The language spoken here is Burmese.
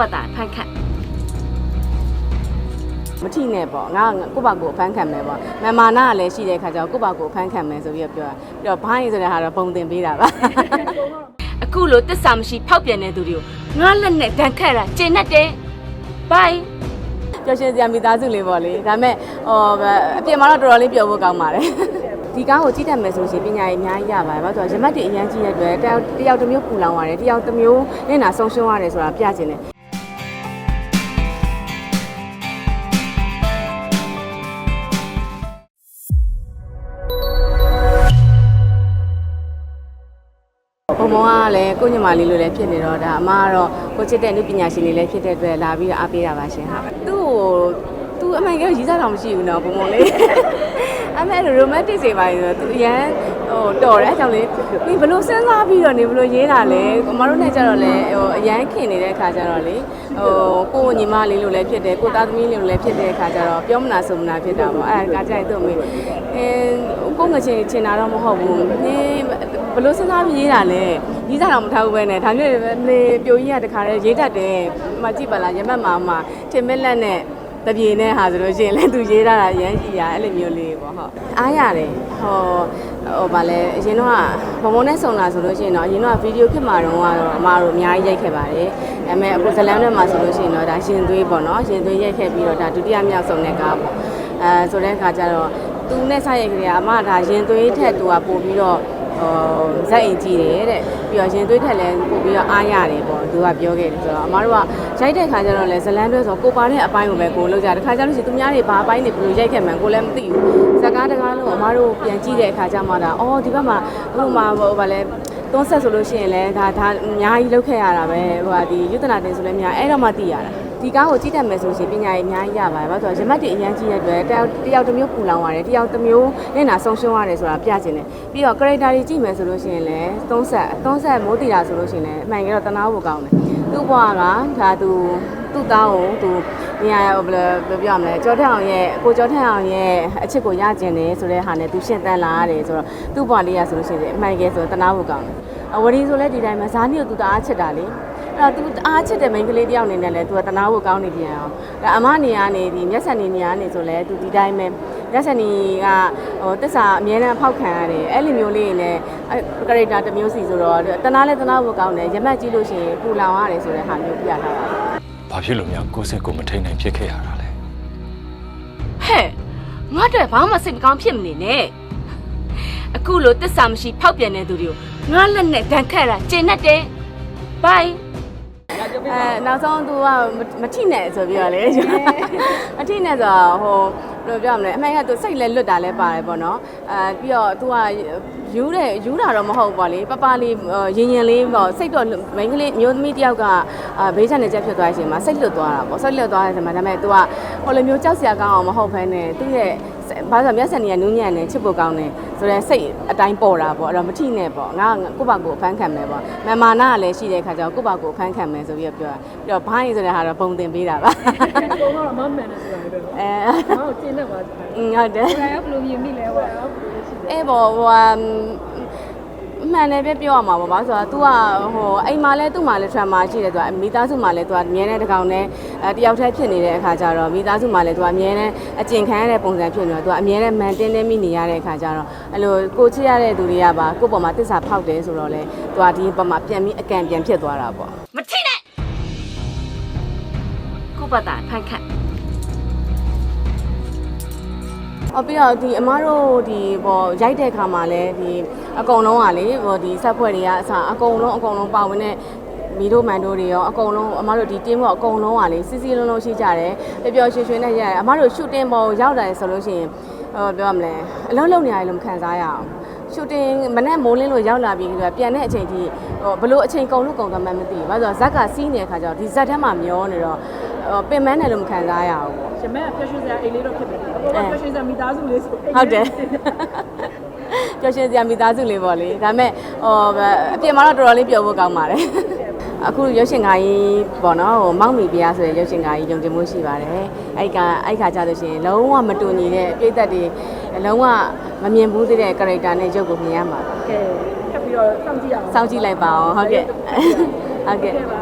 ပတ်တာဖန်ခတ်မထိနဲ့ပေါ့ငါကိုယ့်ဘာကိုယ်အဖမ်းခံမယ်ပေါ့မမာနာကလည်းရှိတဲ့ခါကျတော့ကိုယ့်ဘာကိုယ်အဖမ်းခံမယ်ဆိုပြီးတော့ပြောတာပြီးတော့ဘိုင်းဆိုတဲ့ဟာတော့ပုံတင်ပေးတာပါအခုလိုတစ္ဆာမရှိဖောက်ပြန်တဲ့သူတွေကိုငါလက်နဲ့ဒဏ်ခတ်တာကျင့်တတ်တယ်ဘိုင်ပျော်ရွှင်စရာမိသားစုလေးပေါ့လေဒါပေမဲ့ဟောအပြင်မှာတော့တော်တော်လေးပျော်ဖို့ကောင်းပါတယ်ဒီကားကိုကြည့်တတ်မယ်ဆိုရှင်ပညာရေးအများကြီးရပါတယ်ဘာလို့ဆိုတော့ရမတ်တွေအရန်ကြီးတဲ့အတွက်တယောက်တယောက်တစ်မျိုးပူလောင်ရတယ်တယောက်တစ်မျိုးနဲ့နာဆုံးရှုံးရတယ်ဆိုတာပြချင်တယ် ဘုံဘုံကလည်းကိုညမလေးလိုလည်းဖြစ်နေတော့ဒါအမကတော့ကိုချစ်တဲ့နုပညာရှင်လေးလည်းဖြစ်တဲ့အတွက်လာပြီးတော့အားပေးတာပါရှင်ဟာသူ့ကိုသူအမှန်ကရေးစားတော်မရှိဘူးနော်ဘုံဘုံလေးအမေရိုမန်တစ်စေပါဆိုတော့သူအရန် ဟိုတော်တယ်အကြောင်းလေးဒီဘလို့စဉ်းစားပြီးတော့နေဘလို့ရေးတာလဲအမတို့နဲ့ကြတော့လေဟိုအရန်ခင်နေတဲ့ခါကျတော့လေဟိုကိုညီမလေးလိုလည်းဖြစ်တယ်ကိုသားသမီးလေးလိုလည်းဖြစ်တဲ့ခါကျတော့ပြောမနာဆိုမနာဖြစ်တာပေါ့အဲဒါကြိုက်သူ့အမေအဲကိုငချင်ချင်တာတော့မဟုတ်ဘူးနေဘလို့စဉ်းစားပြီးရေးတာလဲရေးစားတော်မထားဘူးပဲနဲ့ဒါမျိုးလေပြိုကြီးကတခါလေရေးတတ်တယ်မကြည့်ပါလားရမတ်မာမှာထင်မက်လက်နဲ့ တပြေနဲ့ဟာဆိုလို့ရှိရင်လည်းသူရေးတာအရန်ကြီးရအဲ့လိုမျိုးလေးပေါ့ဟုတ်အားရတယ်ဟောဟိုဗာလဲအရင်တော့ဘုံဘုံနဲ့ဆုံလာဆိုလို့ရှိရင်တော့အရင်တော့ဗီဒီယိုခစ်မှာတော့ကတော့အမတို့အများကြီးရိုက်ခဲ့ပါတယ်ဒါပေမဲ့အခုဇလန်းထဲမှာဆိုလို့ရှိရင်တော့ဒါရှင်သွေးပေါ့နော်ရှင်သွေးရိုက်ခဲ့ပြီးတော့ဒါဒုတိယမြောက်ဆုံးတဲ့ကားပေါ့အဲဆိုတဲ့အခါကျတော့သူနဲ့ဆက်ရိုက်ကလေးကအမဒါရင်သွေးထက်သူကပို့ပြီးတော့ဟိုဇက်အိမ်ကြည့်တယ်တဲ့ပြီးတော့ရင်သွေးထက်လည်းပို့ပြီးတော့အားရတယ်ပေါ့ သူကပြောခဲ့တယ်ဆိုတော့အမတို့ကရိုက်တဲ့ခါကျတော့လည်းဇလန်းတွဲဆိုကိုပါတဲ့အပိုင်းကိုပဲကိုလောက်ကြတခါကျလို့ရှိရင်သူများတွေဘာအပိုင်းတွေဘယ်လိုရိုက်ခဲ့မှန်းကိုလည်းမသိဘူးဇကားတကားလုံးအမတို့ပြန်ကြည့်တဲ့အခါကျမှဒါအော်ဒီဘက်မှာဟိုမှာဟိုဗာလဲသွန်းဆက်ဆိုလို့ရှိရင်လည်းဒါဒါအများကြီးလောက်ခဲ့ရတာပဲဟိုဟာဒီယုဒနာတင်ဆိုလည်းအများအဲ့တော့မှသိရတာ ဒီကားကိုကြည့်တတ်မယ်ဆိုရှင်ပညာရေးအများကြီးရပါတယ်ဘာလို့ဆိုတော့ရမတ်တွေအများကြီးရဲ့အတွက်တယောက်တယောက်တစ်မျိုးပူလောင်ရတယ်တယောက်တစ်မျိုးနဲ့နာဆုံးရှုံးရတယ်ဆိုတာပြချင်တယ်ပြီးတော့ character တွေကြည့်မယ်ဆိုလို့ရှိရင်လည်းသုံးဆက်သုံးဆက်မိုးတီတာဆိုလို့ရှိရင်လည်းအမှန်ကတော့တနာဖို့ကောင်းတယ်သူ့ဘဝကဒါသူသူ့သားကိုသူနေရာဘယ်လိုပြောရမလဲကြောထက်အောင်ရဲ့ကိုကြောထက်အောင်ရဲ့အချစ်ကိုရကျင်တယ်ဆိုတဲ့ဟာနဲ့သူရှင်းတန်းလာရတယ်ဆိုတော့သူ့ဘဝလေးရဆိုလို့ရှိရင်အမှန်ကဲဆိုတနာဖို့ကောင်းတယ်အဝရီဆိုလည်းဒီတိုင်းမှာဇာနီကိုသူတအားချစ်တာလေ အဲ့တော့ तू အားချစ်တဲ့မိန်းကလေးတယောက်အနေနဲ့လည်း तू ကတနာဖို့ကောင်းနေပြန်အောင်ဒါအမနေရနေဒီမျက်စံနေနေရနေဆိုလဲ तू ဒီတိုင်းပဲမျက်စံနေကဟိုတစ္ဆာအမြဲတမ်းဖောက်ခံရတယ်အဲ့လိုမျိုးလေးနဲ့ကရက်တာတစ်မျိုးစီဆိုတော့တနာလဲတနာဖို့ကောင်းတယ်ရမက်ကြည့်လို့ရှိရင်ပူလောင်ရတယ်ဆိုတဲ့ဟာမျိုးပြထားတာ ဘာဖြစ်လို့များကိုယ်စိတ်ကိုမထိန်နိုင်ဖြစ်ခဲ့ရတာလဲ ဟဲ့ငါတို့ဘာမှစိတ်မကောင်းဖြစ်မနေနဲ့အခုလိုတစ္ဆာမရှိဖောက်ပြန်တဲ့သူတွေကိုငါလက်နဲ့ဒဏ်ခတ်တာကျင့်တတ်တယ်ဘိုင် အဲနောက်ဆုံးသူကမထိနဲ့ဆိုပြီးတော့လေမထိနဲ့ဆိုတော့ဟိုဘယ်လိုပြောမလဲအမှန်ကသူစိတ်လဲလွတ်တာလဲပါတယ်ပေါ့နော်အဲပြီးတော့သူကယူးတယ်ယူးတာတော့မဟုတ်ပါလေပပလေးရင်ရင်လေးပေါ့စိတ်တော့မိန်းကလေးမျိုးသမီးတယောက်ကဘေးချန်နေချက်ဖြစ်သွားတဲ့အချိန်မှာစိတ်လွတ်သွားတာပေါ့စိတ်လွတ်သွားတဲ့အချိန်မှာဒါပေမဲ့သူကဟိုလိုမျိုးကြောက်စရာကောင်းအောင်မဟုတ်ဘဲနဲ့သူ့ရဲ့ဘာလို့မျက်စံကြီးကနူးညံ့နေချစ်ဖို့ကောင်းတယ် ဆိုတော့စိတ်အတိုင်းပေါ်တာပေါ့အဲ့တော့မထိနဲ့ပေါ့ငါကိုယ့်ဘာကိုယ်အဖမ်းခံမယ်ပေါ့မမာနာကလည်းရှိတဲ့ခါကျတော့ကိုယ့်ဘာကိုယ်အဖမ်းခံမယ်ဆိုပြီးတော့ပြောတာပြီးတော့ဘိုင်းဆိုတဲ့ဟာတော့ပုံတင်ပေးတာပါဘုံကတော့မမှန်တယ်ဆိုတာပဲ။အဲဘာကိုကျင်းတတ်ပါ့อืมဟုတ်တယ်။ဘယ်ဘလိုမြင်မိလဲဟော။ဘယ်လိုရှိလဲအဲ့ပေါ်ဟို ဟာမှန်တယ်ပဲပြောရမှာပေါ့ဗာဆိုတော့ तू ကဟိုအိမ်မှာလဲသူ့မှာလဲ trauma ရှိတယ်သူကမိသားစုမှာလဲ तू ကအမြဲတမ်းတစ်ကောင်နဲ့အဲတယောက်တည်းဖြစ်နေတဲ့အခါကျတော့မိသားစုမှာလဲ तू ကအမြဲတမ်းအကျင့်ခံရတဲ့ပုံစံဖြစ်နေတော့ तू ကအမြဲတမ်းမန်တင်းတင်းမိနေရတဲ့အခါကျတော့အဲ့လိုကိုချစ်ရတဲ့သူတွေကပါကိုယ့်ပေါ်မှာတစ္ဆာဖောက်တယ်ဆိုတော့လဲ तू ကဒီပေါ်မှာပြန်ပြီးအကန့်ပြန်ဖြစ်သွားတာပေါ့ မထိနဲ့ကိုပတ်တာဖန်ခတ် အော်ပြီးတော့ဒီအမားတို့ဒီပေါ်ရိုက်တဲ့ခါမှာလဲဒီအကုန်လုံးကလေဟိုဒီဆက်ဖွဲ့တွေကအစအကုန်လုံးအကုန်လုံးပါဝင်တဲ့မီတို့မန်တို့တွေရောအကုန်လုံးအမားတို့ဒီ team ကအကုန်လုံးကလေစီစီလုံးလုံးရှိကြတယ်ပျော်ပျော်ရွှင်ရွှင်နဲ့ရတယ်အမားတို့ shooting ပေါ်ရောက်တယ်ဆိုလို့ရှိရင်ဟိုပြောရမလဲအလုံးလုံးနေရတယ်လို့မခံစားရအောင် shooting မနေ့မိုးလင်းလို့ရောက်လာပြီးကြပြန်တဲ့အချိန်ထိဟိုဘလို့အချိန်ကုန်လို့ကုန်သွားမှမသိဘူးဘာလို့ဆိုတော့ဇက်ကစီးနေတဲ့ခါကျတော့ဒီဇက်ထဲမှာမျောနေတော့ဟိုပင်မန်းတယ်လို့မခံစားရဘူးပေါ့။ ရှမဲဖက်ရှင်စရာအိမ်လေးတော့ဖြစ်တယ်။အပေါ်ကဖက်ရှင်စရာမိသားစုလေးဆိုဟုတ်တယ်ပျော်ရွှင်စရာမိသားစုလေးပေါ့လေဒါပေမဲ့ဟိုအပြင်မှာတော့တော်တော်လေးပျော်ဖို့ကောင်းပါတယ်အခုရုပ်ရှင်ကားကြီးပေါ့နော်ဟိုမောက်မီပြားဆိုတဲ့ရုပ်ရှင်ကားကြီးယုံကြည်မှုရှိပါတယ်အဲ့ကအဲ့ခါကြလို့ရှိရင်လုံးဝမတူညီတဲ့ပြည့်သက်တွေလုံးဝမမြင်ဘူးသေးတဲ့ character နဲ့ရုပ်ကိုမြင်ရမှာပါ။ကဲထပ်ပြီးတော့စောင့်ကြည့်အောင်။စောင့်ကြည့်လိုက်ပါအောင်ဟုတ်ကဲ့ဟုတ်ကဲ့ကဲ့ပါ